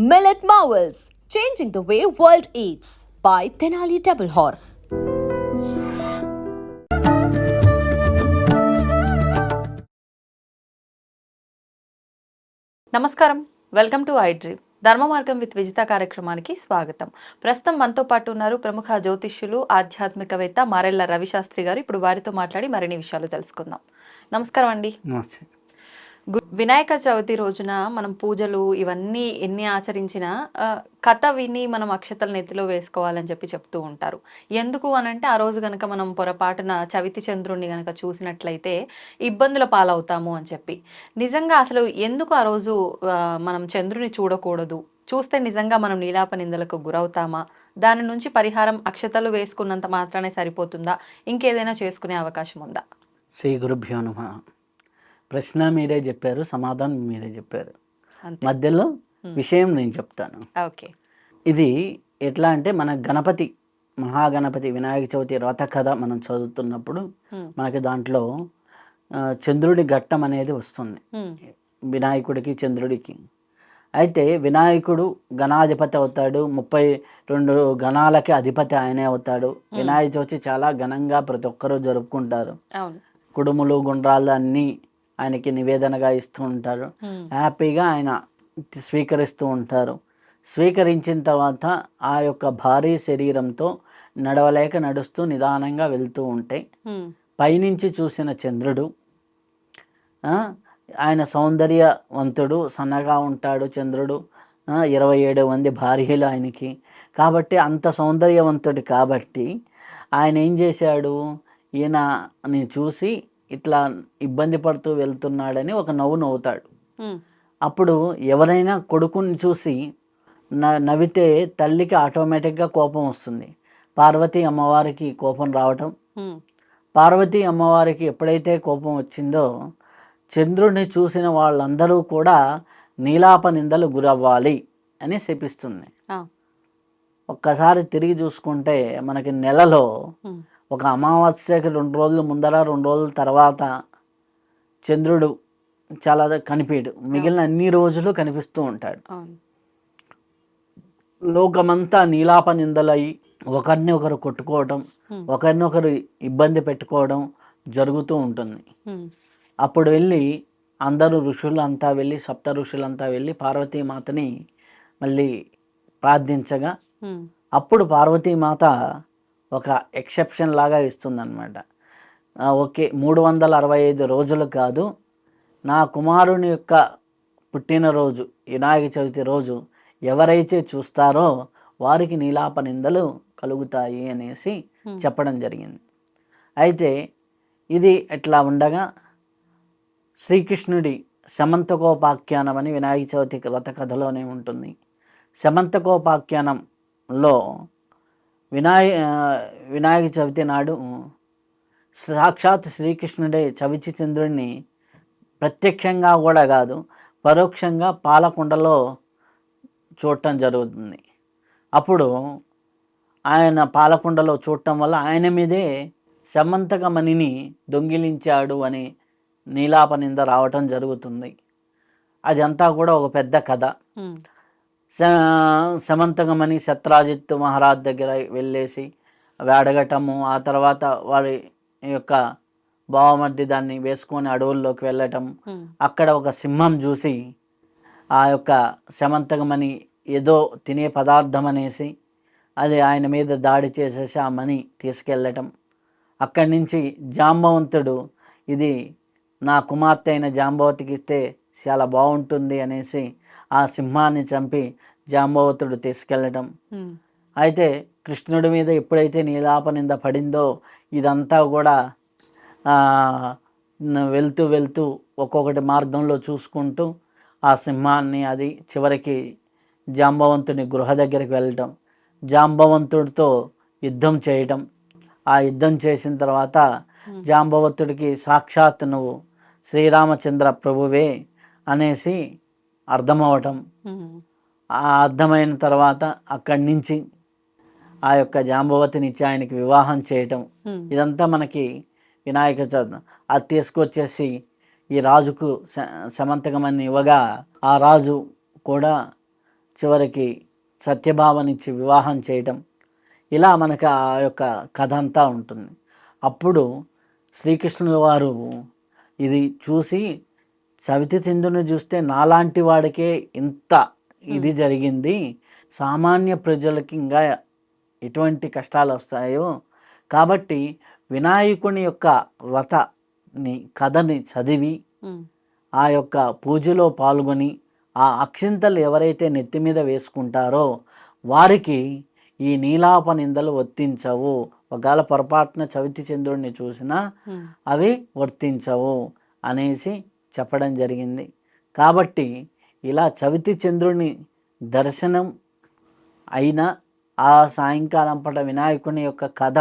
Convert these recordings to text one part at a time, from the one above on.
Millet Marvels, changing the way world eats by Tenali Double Horse. నమస్కారం. Welcome to iDream Dharma Margam with Vijitha కార్యక్రమానికి స్వాగతం. ప్రస్తుతం మనతో పాటు ఉన్నారు ప్రముఖ జ్యోతిష్యులు ఆధ్యాత్మికవేత్త మారెళ్ళ రవిశాస్త్రి గారు. ఇప్పుడు వారితో మాట్లాడి మరిన్ని విషయాలు తెలుసుకుందాం. నమస్కారం అండి. నమస్తే. వినాయక చవితి రోజున మనం పూజలు ఇవన్నీ ఎన్ని ఆచరించినా కథ విని మనం అక్షతలు నెత్తిలో వేసుకోవాలని చెప్పి చెప్తూ ఉంటారు. ఎందుకు అనంటే ఆ రోజు కనుక మనం పొరపాటున చవితి చంద్రుణ్ణి కనుక చూసినట్లయితే ఇబ్బందుల పాలవుతాము అని చెప్పి. నిజంగా అసలు ఎందుకు ఆ రోజు మనం చంద్రుని చూడకూడదు? చూస్తే నిజంగా మనం నీలాప నిందలకు గురవుతామా? దాని నుంచి పరిహారం అక్షతలు వేసుకున్నంత మాత్రానే సరిపోతుందా? ఇంకేదైనా చేసుకునే అవకాశం ఉందా? శ్రీ గురుభ్యో నమ. ప్రశ్న మీరే చెప్పారు సమాధానం మీరే చెప్పారు. మధ్యలో విషయం నేను చెప్తాను. ఓకే. ఇది ఎట్లా అంటే మన గణపతి మహాగణపతి వినాయక చవితి రథ కథ మనం చదువుతున్నప్పుడు. మనకి దాంట్లో చంద్రుడి ఘట్టం అనేది వస్తుంది. వినాయకుడికి చంద్రుడికి. అయితే వినాయకుడు గణాధిపతి అవుతాడు ముప్పై రెండు గణాలకి అధిపతి ఆయనే అవుతాడు. వినాయక చవితి చాలా ఘనంగా ప్రతి ఒక్కరూ జరుపుకుంటారు. కుడుములు గుండ్రాలు అన్నీ ఆయనకి నివేదనగా ఇస్తూ ఉంటారు. హ్యాపీగా ఆయన స్వీకరిస్తూ ఉంటారు స్వీకరించిన తర్వాత ఆ యొక్క భారీ శరీరంతో నడవలేక నడుస్తూ నిదానంగా వెళ్తూ ఉంటే. పైనుంచి చూసిన చంద్రుడు ఆయన సౌందర్యవంతుడు సన్నగా ఉంటాడు చంద్రుడు ఇరవై ఏడు మంది భార్యలు ఆయనకి కాబట్టి అంత సౌందర్యవంతుడు కాబట్టి ఆయన ఏం చేశాడు ఈయనని చూసి ఇట్లా ఇబ్బంది పడుతూ వెళ్తున్నాడని ఒక నవ్వు నవ్వుతాడు. అప్పుడు ఎవరైనా కొడుకుని చూసి నవ్వితే తల్లికి ఆటోమేటిక్గా కోపం వస్తుంది పార్వతీ అమ్మవారికి కోపం రావటం. పార్వతీ అమ్మవారికి ఎప్పుడైతే కోపం వచ్చిందో చంద్రుడిని చూసిన వాళ్ళందరూ కూడా నీలాప నిందలు గురవ్వాలి అని శపిస్తుంది. ఒక్కసారి తిరిగి చూసుకుంటే మనకి నెలలో. ఒక అమావాస్యకి రెండు రోజుల ముందర రెండు రోజుల తర్వాత చంద్రుడు చాలా కనిపించడు మిగిలిన అన్ని రోజులు కనిపిస్తూ ఉంటాడు లోకమంతా నీలాప నిందలై ఒకరిని ఒకరు కొట్టుకోవడం. ఒకరిని ఒకరు ఇబ్బంది పెట్టుకోవడం జరుగుతూ ఉంటుంది. అప్పుడు వెళ్ళి అందరూ ఋషులు అంతా వెళ్ళి సప్త ఋషులంతా వెళ్ళి పార్వతీమాతని మళ్ళీ ప్రార్థించగా. అప్పుడు పార్వతీమాత ఒక ఎక్సెప్షన్ లాగా ఇస్తుందన్నమాట. ఓకే మూడు వందల అరవై ఐదు రోజులు కాదు. నా కుమారుని యొక్క పుట్టినరోజు వినాయక చవితి రోజు ఎవరైతే చూస్తారో వారికి నీలాప నిందలు కలుగుతాయి అనేసి. చెప్పడం జరిగింది. అయితే ఇది ఎట్లా ఉండగా శ్రీకృష్ణుడి శమంతకోపాఖ్యానం అని వినాయక చవితి వ్రత కథలోనే ఉంటుంది. శమంతకోపాఖ్యానంలో వినాయ వినాయక చవితి నాడు సాక్షాత్ శ్రీకృష్ణుడే చవిచి చంద్రుడిని ప్రత్యక్షంగా కూడా కాదు పరోక్షంగా పాలకుండలో చూడటం జరుగుతుంది. అప్పుడు ఆయన పాలకుండలో చూడటం వల్ల ఆయన మీదే సమంతకమణిని దొంగిలించాడు అని నీలాప నింద రావటం జరుగుతుంది. అదంతా కూడా ఒక పెద్ద కథ. హ్మ్. స- సమంతకమణి సత్రాజిత్ మహారాజ్ దగ్గర వెళ్ళేసి అవి అడగటము ఆ తర్వాత వారి యొక్క బావమర్ది దాన్ని వేసుకొని అడవుల్లోకి వెళ్ళటం. అక్కడ ఒక సింహం చూసి ఆ యొక్క శమంతకమణి ఏదో తినే పదార్థం అనేసి అది ఆయన మీద దాడి చేసేసి ఆ మణి తీసుకెళ్ళటం అక్కడి నుంచి జాంబవంతుడు ఇది నా కుమార్తె అయిన జాంబవతికి ఇస్తే చాలా బాగుంటుంది అనేసి ఆ సింహాన్ని చంపి జాంబవతుడు తీసుకెళ్ళటం. అయితే కృష్ణుడి మీద ఎప్పుడైతే నీలాప నింద పడిందో ఇదంతా కూడా వెళ్తూ వెళ్తూ ఒక్కొక్కటి మార్గంలో చూసుకుంటూ ఆ సింహాన్ని అది చివరికి జాంబవంతుని గృహ దగ్గరికి వెళ్ళటం జాంబవంతుడితో యుద్ధం చేయటం ఆ యుద్ధం చేసిన తర్వాత జాంబవంతుడికి సాక్షాత్ నువ్వు శ్రీరామచంద్ర ప్రభువే అనేసి అర్థమవటం. ఆ అర్థమైన తర్వాత అక్కడి నుంచి ఆ యొక్క జాంబవతిని ఇచ్చి ఆయనకి వివాహం చేయటం. ఇదంతా మనకి వినాయక చవితి. అది తీసుకొచ్చేసి ఈ రాజుకు సమంతకమని ఇవ్వగా ఆ రాజు కూడా చివరికి సత్యభావనిచ్చి వివాహం చేయటం. ఇలా మనకు ఆ యొక్క కథ అంతా ఉంటుంది. అప్పుడు శ్రీకృష్ణుల వారు ఇది చూసి సవితి చంద్రుని చూస్తే నాలాంటి వాడికే ఇంత ఇది జరిగింది. సామాన్య ప్రజలకి ఇంకా ఎటువంటి కష్టాలు వస్తాయో. కాబట్టి వినాయకుని యొక్క వ్రతని కథని చదివి ఆ యొక్క పూజలో పాల్గొని ఆ అక్షింతలు ఎవరైతే నెత్తి మీద వేసుకుంటారో వారికి ఈ నీలాప నిందలు వర్తించవు. ఒకవేళ పొరపాటున చవితి చంద్రుడిని చూసినా అవి వర్తించవు అనేసి చెప్పడం జరిగింది. కాబట్టి ఇలా చవితి చంద్రుని దర్శనం అయిన ఆ సాయంకాలం పట వినాయకుని యొక్క కథ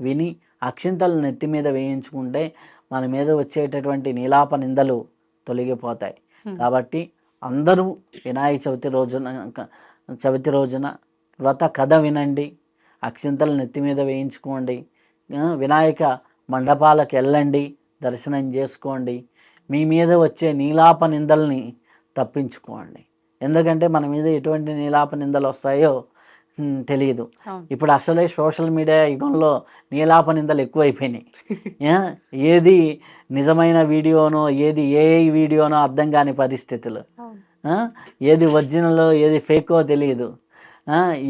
విని అక్షింతలు నెత్తి మీద వేయించుకుంటే మన మీద వచ్చేటటువంటి నీలాప నిందలు తొలగిపోతాయి. కాబట్టి అందరూ వినాయక చవితి రోజున చవితి రోజున వ్రత కథ వినండి. అక్షింతలు నెత్తి మీద వేయించుకోండి. వినాయక మండపాలకు వెళ్ళండి. దర్శనం చేసుకోండి. మీ మీద వచ్చే నీలాప నిందల్ని తప్పించుకోండి. ఎందుకంటే మన మీద ఎటువంటి నీలాప నిందలు వస్తాయో తెలియదు. ఇప్పుడు అసలే సోషల్ మీడియా యుగంలో నీలాప నిందలు ఎక్కువైపోయినాయి. ఏది నిజమైన వీడియోనో ఏది ఏ వీడియోనో అర్థం కాని పరిస్థితులు. ఏది ఒరిజినల్ ఏది ఫేకో తెలియదు.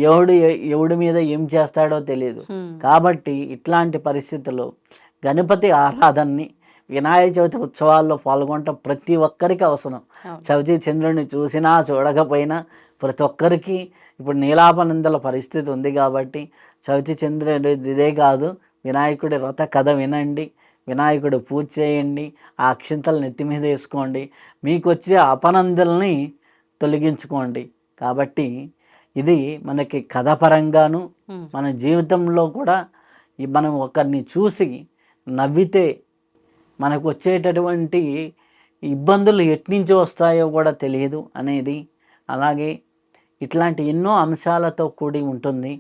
ఎవడు ఎవడి మీద ఏం చేస్తాడో తెలియదు. కాబట్టి ఇట్లాంటి పరిస్థితుల్లో గణపతి ఆరాధనని వినాయక చవితి ఉత్సవాల్లో పాల్గొనటం ప్రతి ఒక్కరికి అవసరం. చవితి చంద్రుడిని చూసినా చూడకపోయినా ప్రతి ఒక్కరికి ఇప్పుడు నీలాపనందల పరిస్థితి ఉంది కాబట్టి చవితి చంద్రుడు ఇదే కాదు. వినాయకుడి వ్రత కథ వినండి. వినాయకుడు పూజ చేయండి. ఆ అక్షింతలు నెత్తి మీద వేసుకోండి. మీకు వచ్చే అపనందల్ని తొలగించుకోండి. కాబట్టి ఇది మనకి కథ పరంగాను ఉమ్, మన జీవితంలో కూడా మనం ఒకరిని చూసి నవ్వితే మనకు వచ్చేటటువంటి ఇబ్బందులు ఎట్నుంచి వస్తాయో కూడా తెలియదు అనేది. అలాగే ఇట్లాంటి ఎన్నో అంశాలతో కూడి ఉంటుంది.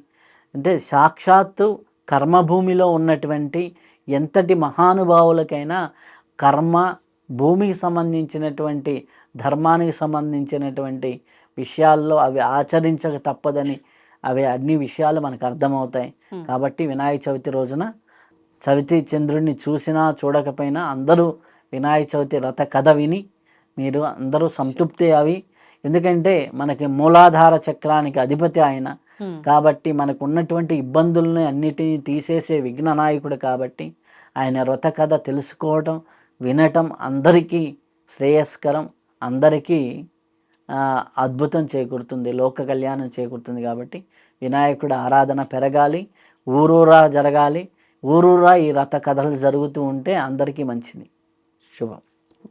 అంటే సాక్షాత్తు కర్మభూమిలో ఉన్నటువంటి ఎంతటి మహానుభావులకైనా కర్మ భూమికి సంబంధించినటువంటి ధర్మానికి సంబంధించినటువంటి విషయాల్లో అవి ఆచరించక తప్పదని అవి అన్ని విషయాలు మనకు అర్థమవుతాయి. కాబట్టి వినాయక చవితి రోజున చవితి చంద్రుడిని చూసినా చూడకపోయినా అందరూ వినాయక చవితి రథ కథ విని మీరు అందరూ సంతృప్తి అవి. ఎందుకంటే మనకి మూలాధార చక్రానికి అధిపతి ఆయన. కాబట్టి మనకు ఉన్నటువంటి ఇబ్బందుల్ని అన్నిటినీ తీసేసే విఘ్న నాయకుడు కాబట్టి ఆయన వ్రత కథ తెలుసుకోవటం వినటం అందరికీ శ్రేయస్కరం అందరికీ అద్భుతం చేకూరుతుంది లోక కళ్యాణం చేకూరుతుంది కాబట్టి వినాయకుడు ఆరాధన పెరగాలి ఊరూరా జరగాలి ఊరూరా ఈ రథ కథలు జరుగుతూ ఉంటే అందరికీ మంచిది శుభం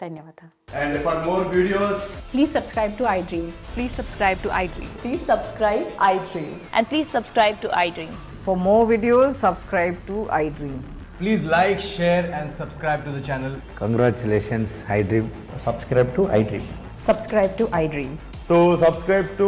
ధన్యవాదాలు And for more videos, Please subscribe to iDream. Please subscribe to iDream. Please subscribe iDream. And please subscribe to iDream. For more videos, subscribe to iDream. please like, share, and subscribe to the channel. Congratulations, iDream. subscribe to iDream. Subscribe to iDream. So subscribe to